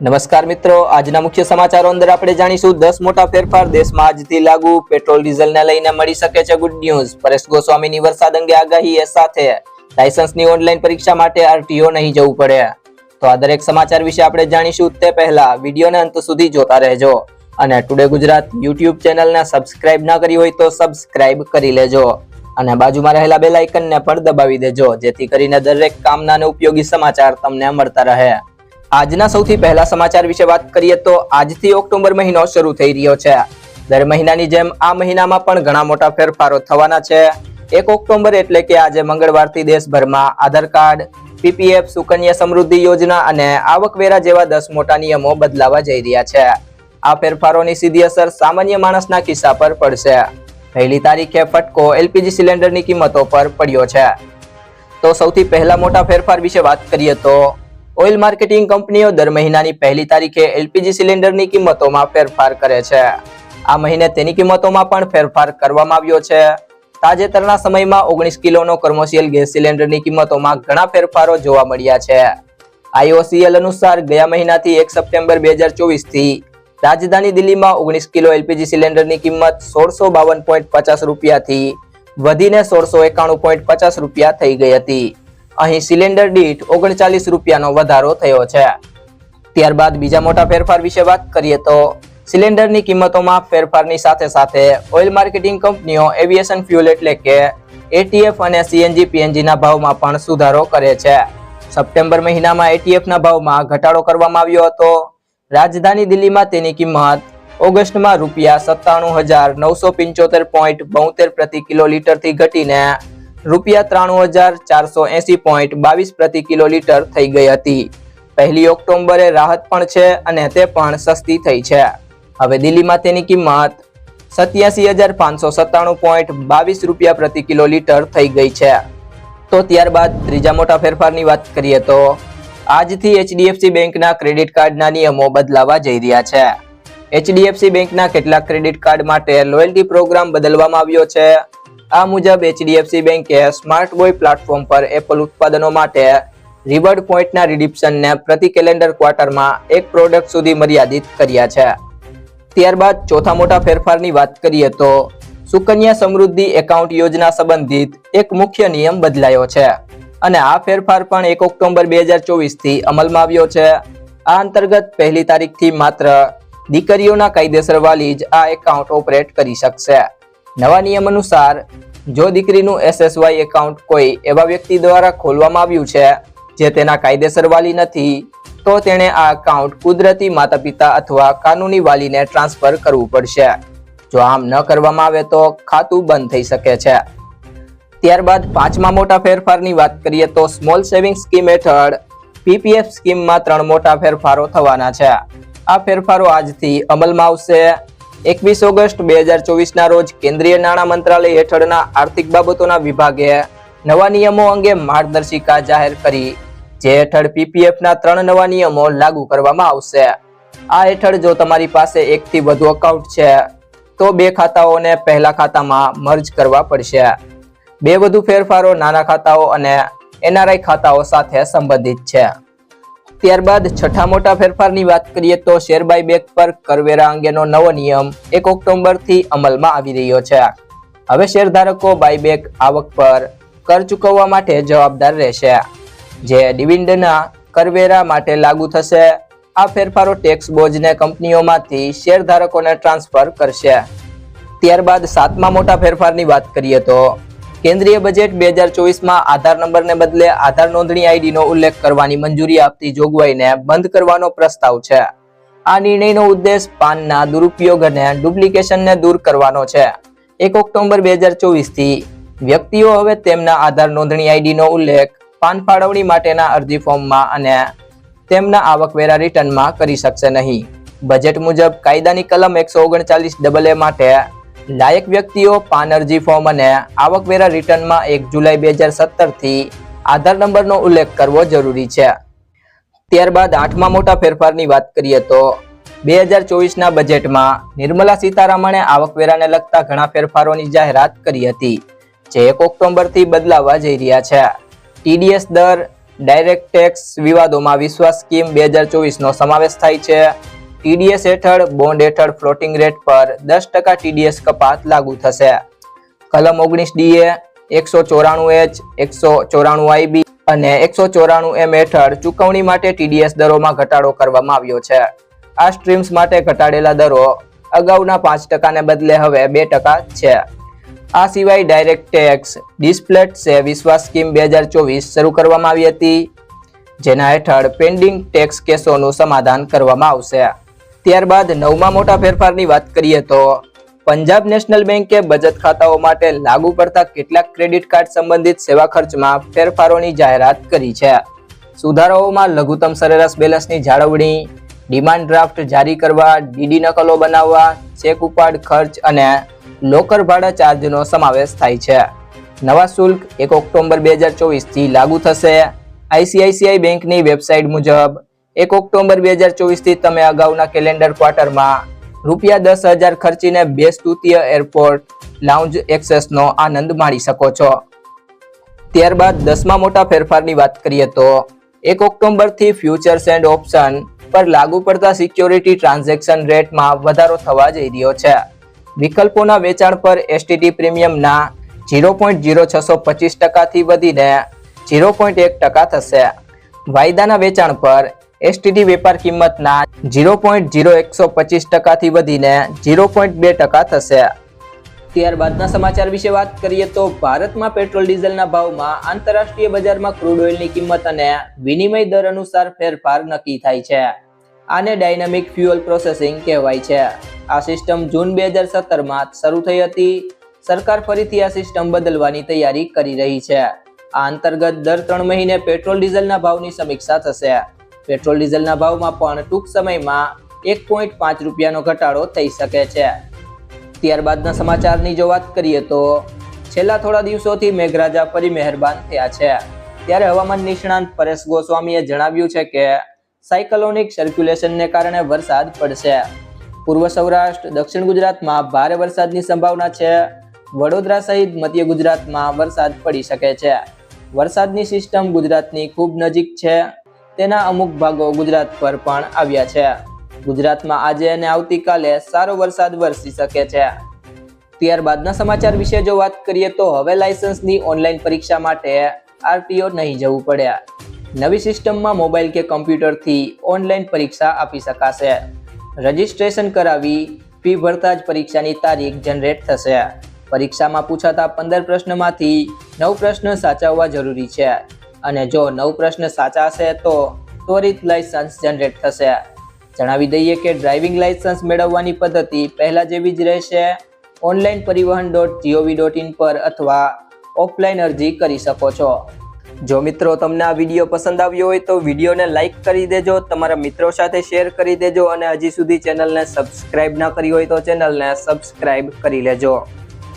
નમસ્કાર મિત્રો, આજના મુખ્ય સમાચારો અંદર આપણે જાણીશું. દસ મોટા ફેરફાર દેશમાં આજથી લાગુ. પેટ્રોલ, ડીઝલને લઈને મળી શકે છે ગુડ ન્યૂઝ. પરેશ ગોસ્વામીની વરસાદ અંગે આગાહી એ સાથે લાયસન્સની ઓનલાઈન પરીક્ષા માટે આરટીઓ નહીં જવું પડે. તો આ દરેક સમાચાર વિશે આપણે જાણીશું તે પહેલા વિડીયોને અંત સુધી જોતા રહેજો. અને ટુડે ગુજરાત યુટ્યુબ ચેનલને સબસ્ક્રાઇબ ના કરી હોય તો સબસ્ક્રાઇબ કરી લેજો. અને બાજુમાં રહેલા બેલ આઇકનને પણ દબાવી દેજો, જેથી કરીને દરેક કામના અને ઉપયોગી સમાચાર તમને મળતા રહે. આજના સૌથી પહેલા સમાચાર વિશે વાત કરીએ તો આજથી ઓક્ટોબર મહિનો શરૂ થઈ રહ્યો છે. દર મહિનાની જેમ આ મહિનામાં પણ ઘણા મોટા ફેરફારો થવાના છે. એક ઓક્ટોબર એટલે કે આજે મંગળવારથી દેશભરમાં આધાર કાર્ડ, પીપીએફ, સુકન્યા સમૃદ્ધિ યોજના અને આવકવેરા જેવા દસ મોટા નિયમો બદલાવા જઈ રહ્યા છે. આ ફેરફારોની સીધી અસર સામાન્ય માણસના ખિસ્સા પર પડશે. પહેલી તારીખે ફટકો એલપીજી સિલિન્ડરની કિંમતો પર પડ્યો છે. તો સૌથી પહેલા મોટા ફેરફાર વિશે વાત કરીએ તો ઓઇલ માર્કેટિંગ કંપનીઓ દર મહિનાની પહેલી તારીખે એલપીજી સિલિન્ડરની કિંમતોમાં ફેરફાર કરે છે. આ મહિને તેની કિંમતોમાં પણ ફેરફાર કરવામાં આવ્યો છે. તાજેતરના સમયમાં ઓગણીસ કિલોનો કોમર્શિયલ ગેસ સિલિન્ડરની કિંમતોમાં ઘણા ફેરફારો જોવા મળ્યા છે. આઈઓસીએલ અનુસાર ગયા મહિનાથી એક સપ્ટેમ્બર બે હજાર ચોવીસથી રાજધાની દિલ્હીમાં ઓગણીસ કિલો એલપીજી સિલિન્ડરની કિંમત સોળસો બાવન પોઈન્ટ પચાસ રૂપિયાથી વધીને સોળસો એકાણું પોઈન્ટ પચાસ રૂપિયા થઈ ગઈ હતી. અહીં સિલિન્ડર દીઠ ઓગણચાલીસ રૂપિયાનો વધારો થયો છે. ત્યારબાદ બીજા મોટા ફેરફાર વિશે વાત કરીએ તો સિલિન્ડરની કિંમતોમાં ફેરફારની સાથે સાથે ઓઇલ માર્કેટિંગ કંપનીઓ, એવિએશન ફ્યુલ એટલે કે એટીએફ અને સીએનજી પીએનજીના ભાવમાં પણ સુધારો કરે છે. સપ્ટેમ્બર મહિનામાં એટીએફના ભાવમાં ઘટાડો કરવામાં આવ્યો હતો. રાજધાની દિલ્હીમાં તેની કિંમત ઓગસ્ટમાં રૂપિયા સત્તાણું હજાર નવસો પંચોતેર પોઈન્ટ બોતેર પ્રતિ કિલો લીટરથી ઘટીને રૂપિયા ત્રાણું હજાર ચારસો એસી પોઈન્ટ બાવીસ પ્રતિ કિલો લીટર થઈ ગઈ હતી. પહેલી ઓક્ટોબરે રાહત પણ છે અને તે પણ સસ્તી થઈ છે. હવે દિલ્હીમાં તેની કિંમત સત્યાસી હજાર પાંચસો સત્તાણું પોઈન્ટ બાવીસ રૂપિયા પ્રતિ કિલો લીટર થઈ ગઈ છે. તો ત્યારબાદ ત્રીજા મોટા ફેરફારની વાત કરીએ તો આજથી એચડીએફસી બેંકના ક્રેડિટ કાર્ડના નિયમો બદલાવા જઈ રહ્યા છે. એચડીએફસી બેંકના કેટલાક ક્રેડિટ કાર્ડ માટે લોયલ્ટી પ્રોગ્રામ બદલવામાં આવ્યો છે. આ મુજબ એચડીએફસી બેંકે સ્માર્ટ બોય પ્લેટફોર્મ પર એપલ ઉત્પાદનો માટે રિવર્ડ પોઈન્ટના રિડિપ્શનને પ્રતિ કેલેન્ડર ક્વાર્ટરમાં એક પ્રોડક્ટ સુધી મર્યાદિત કર્યા છે. ત્યારબાદ ચોથા મોટા ફેરફારની વાત કરીએ તો સુકન્યા સમૃદ્ધિ એકાઉન્ટ યોજના સંબંધિત એક મુખ્ય નિયમ બદલાયો છે અને આ ફેરફાર પણ એક ઓક્ટોબર બે હજાર ચોવીસથી અમલમાં આવ્યો છે. આ અંતર્ગત પહેલી તારીખથી માત્ર દીકરીઓના કાયદેસર વાલી જ આ એકાઉન્ટ ઓપરેટ કરી શકશે. નવા નિયમ અનુસાર, જો દીકરીનું એસએસવાય એકાઉન્ટ કોઈ એવા વ્યક્તિ દ્વારા ખોલવામાં આવ્યું છે, જે તેના કાયદેસર વાલી નથી, તો તેણે આ એકાઉન્ટ કુદરતી માતા પિતા અથવા કાનૂની વાલીને ટ્રાન્સફર કરવું પડશે. જો આમ ન કરવામાં આવે તો ખાતું બંધ થઈ શકે છે. ત્યારબાદ પાંચમા મોટા ફેરફારની વાત કરીએ તો સ્મોલ સેવિંગ સ્કીમ હેઠળ પીપીએફ સ્કીમમાં ત્રણ મોટા ફેરફારો થવાના છે. આ ફેરફારો આજથી અમલમાં આવશે. એકવીસ ઓગસ્ટ બે હજાર ચોવીસના રોજ કેન્દ્રીય નાણાં મંત્રાલય હેઠળના આર્થિક બાબતોના વિભાગે નવા નિયમો અંગે માર્ગદર્શિકા જાહેર કરી. જે હેઠળ પીપીએફના ત્રણ નવા નિયમો લાગુ કરવામાં આવશે. આ હેઠળ જો તમારી પાસે એકથી વધુ એકાઉન્ટ છે, તો બે ખાતાઓને પહેલા ખાતામાં મર્જ કરવા પડશે. બે વધુ ફેરફારો નાના ખાતાઓ અને એનઆરઆઈ ખાતાઓ સાથે સંબંધિત છે. ત્યારબાદ છઠ્ઠા મોટા ફેરફારની વાત કરીએ તો શેર બાયબેક પર કરવેરા અંગેનો નવો નિયમ એક ઓક્ટોબરથી અમલમાં આવી રહ્યો છે. હવે શેરધારકો બાયબેક આવક પર કર ચૂકવવા માટે જવાબદાર રહેશે. જે ડિવિડન્ડના કરવેરા માટે લાગુ થશે. આ ફેરફારો ટેક્સ બોજને કંપનીઓમાંથી શેરધારકોને ટ્રાન્સફર કરશે. ત્યારબાદ સાતમા મોટા ફેરફારની વાત કરીએ તો કેન્દ્રીય બજેટ બે હજાર ચોવીસમાં આધાર નંબરને બદલે આધાર નોંધણી આઈડીનો ઉલ્લેખ કરવાની મંજૂરી આપતી જોગવાઈને બંધ કરવાનો પ્રસ્તાવ છે. આ નિર્ણયનો ઉદ્દેશ પાનના દુરુપયોગ અને ડુપ્લિકેશનને દૂર કરવાનો છે. એક ઓક્ટોબર બે હજાર ચોવીસથી વ્યક્તિઓ હવે તેમના આધાર નોંધણી આઈડીનો ઉલ્લેખ પાન ફાળવણી માટેના અરજી ફોર્મમાં અને તેમના આવકવેરા રિટર્નમાં કરી શકશે નહીં. બજેટ મુજબ કાયદાની કલમ એકસો ઓગણચાલીસ ડબલ એ માટે લાયક વ્યક્તિઓ પાન અરજી ફોર્મ અને આવકવેરા રિટર્નમાં એક જુલાઈ બે હજાર સત્તરથી આધાર નંબરનો ઉલ્લેખ કરવો જરૂરી છે. ત્યારબાદ આઠમા મોટા ફેરફારની વાત કરીએ તો બે હજાર ચોવીસના બજેટમાં નિર્મલા સીતારામણે આવકવેરાને લગતા ઘણા ફેરફારોની જાહેરાત કરી હતી, જે એક ઓક્ટોબરથી બદલાવા જઈ રહ્યા છે. ટીડીએસ દર ડાયરેક્ટ ટેક્સ વિવાદોમાં વિશ્વાસ સ્કીમ બે હજાર ચોવીસનો સમાવેશ થાય છે. ટીડીએસ હેઠળ બોન્ડ હેઠળ ફ્લોટિંગ રેટ પર દસ ટકા ટીડીએસ કપાત લાગુ થશે. કલમ ઓગણીસ ડીએ એકસો ચોરાણું એચ એકસો ચોરાણું આઈબી અને એકસો ચોરાણું એમ હેઠળ ચૂકવણી માટે ટીડીએસ દરોમાં ઘટાડો કરવામાં આવ્યો છે. આ સ્ટ્રીમ્સ માટે ઘટાડેલા દરો અગાઉના પાંચ ટકાને બદલે હવે બે ટકા છે. આ સિવાય ડાયરેક્ટ ટેક્સ ડિસ્પ્લેટ સે વિશ્વાસ સ્કીમ બે હજાર ચોવીસ શરૂ કરવામાં આવી હતી, જેના હેઠળ પેન્ડિંગ ટેક્સ કેસોનું સમાધાન કરવામાં આવશે. ત્યારબાદ નવમા મોટા ફેરફારની વાત કરીએ તો પંજાબ નેશનલ બેંકે બચત ખાતાઓ માટે લાગુ પડતા કેટલાક ક્રેડિટ કાર્ડ સંબંધિત સેવા ખર્ચમાં ફેરફારોની જાહેરાત કરી છે. સુધારાઓમાં લઘુત્તમ સરેરાશ બેલેન્સની જાળવણી, ડિમાન્ડ ડ્રાફ્ટ જારી કરવા, ડીડી નકલો બનાવવા, ચેક ઉપાડ ખર્ચ અને લોકર ભાડા ચાર્જનો સમાવેશ થાય છે. નવા શુલ્ક એક ઓક્ટોબર બે હજાર ચોવીસથી લાગુ થશે. આઈસીઆઈસીઆઈ બેંકની વેબસાઇટ મુજબ એક ઓક્ટોબર બે હજાર ચોવીસથી તમે અગાઉના કેલેન્ડર ક્વાર્ટરમાં રૂપિયા દસ હજાર ખર્ચીને બે સ્તુતીય એરપોર્ટ લાઉન્જ એક્સેસનો આનંદ માણી શકો છો. ત્યારબાદ દસમા મોટા ફેરફારની વાત કરીએ તો એક ઓક્ટોબરથી ફ્યુચર્સ એન્ડ ઓપ્શન પર લાગુ પડતા સિક્યોરિટી ટ્રાન્ઝેક્શન રેટમાં વધારો થવા જઈ રહ્યો છે. વિકલ્પોના વેચાણ પર એસટીટી પ્રીમિયમના ઝીરો પોઈન્ટ જીરો છસો પચીસ ટકાથી વધીને જીરો પોઈન્ટ એક ટકા થશે. વાયદાના વેચાણ પર એસટીટી વેપાર કિંમતના ઝીરો પોઈન્ટ ઝીરો એકસો પચીસ ટકાથી વધીને ઝીરો પોઈન્ટ બે ટકા થશે. ત્યારબાદના સમાચાર વિશે વાત કરીએ તો ભારતમાં પેટ્રોલ ડીઝલના ભાવમાં આંતરરાષ્ટ્રીય બજારમાં ક્રૂડ ઓઇલની કિંમત અને વિનિમય દર અનુસાર ફેરફાર નક્કી થાય છે. આને ડાયનામિક ફ્યુઅલ પ્રોસેસિંગ કહેવાય છે. આ સિસ્ટમ જૂન બે હજાર સત્તરમાં શરૂ થઈ હતી. સરકાર ફરીથી આ સિસ્ટમ બદલવાની તૈયારી કરી રહી છે. આ અંતર્ગત દર ત્રણ મહિને પેટ્રોલ ડીઝલના ભાવની સમીક્ષા થશે. પેટ્રોલ ડીઝલના ભાવમાં પણ ટૂંક સમયમાં એક પોઈન્ટ પાંચ રૂપિયાનો ઘટાડો થઈ શકે છે. ત્યારબાદના સમાચારની જો વાત કરીએ તો છેલ્લા થોડા દિવસોથી મેઘરાજા ફરી મહેરબાન થયા છે. ત્યારે હવામાન નિષ્ણાંત પરેશ ગોસ્વામીએ જણાવ્યું છે કે સાયકલોનિક સર્ક્યુલેશનને કારણે વરસાદ પડશે. પૂર્વ સૌરાષ્ટ્ર, દક્ષિણ ગુજરાતમાં ભારે વરસાદની સંભાવના છે. વડોદરા સહિત મધ્ય ગુજરાતમાં વરસાદ પડી શકે છે. વરસાદની સિસ્ટમ ગુજરાતની ખૂબ નજીક છે. તેના અમુક ભાગો ગુજરાત પર પણ આવ્યા છે. ગુજરાતમાં આજે અને આવતીકાલે સારો વરસાદ વરસી શકે છે. ત્યારબાદના સમાચાર વિશે જો વાત કરીએ તો હવે લાયસન્સની ઓનલાઈન પરીક્ષા માટે આરટીઓ નહીં જવું પડ્યા નવી સિસ્ટમમાં મોબાઈલ કે કમ્પ્યુટરથી ઓનલાઈન પરીક્ષા આપી શકાશે. રજિસ્ટ્રેશન કરાવી ફી ભરતા જ પરીક્ષાની તારીખ જનરેટ થશે. પરીક્ષામાં પૂછાતા પંદર પ્રશ્નમાંથી નવ પ્રશ્ન સાચવવા જરૂરી છે. અને જો નવ પ્રશ્ન સાચા હશે તો ત્વરિત લાયસન્સ જનરેટ થશે. જણાવી દઈએ કે ડ્રાઇવિંગ લાયસન્સ મેળવવાની પદ્ધતિ પહેલાં જેવી જ રહેશે. ઓનલાઈન પરિવહન ડોટ જીઓવી ડોટ ઇન પર અથવા ઓફલાઈન અરજી કરી શકો છો. જો મિત્રો તમને આ વીડિયો પસંદ આવ્યો હોય તો વિડીયોને લાઇક કરી દેજો, તમારા મિત્રો સાથે શેર કરી દેજો અને હજી સુધી ચેનલને સબસ્ક્રાઇબ ના કરી હોય તો ચેનલને સબસ્ક્રાઇબ કરી લેજો.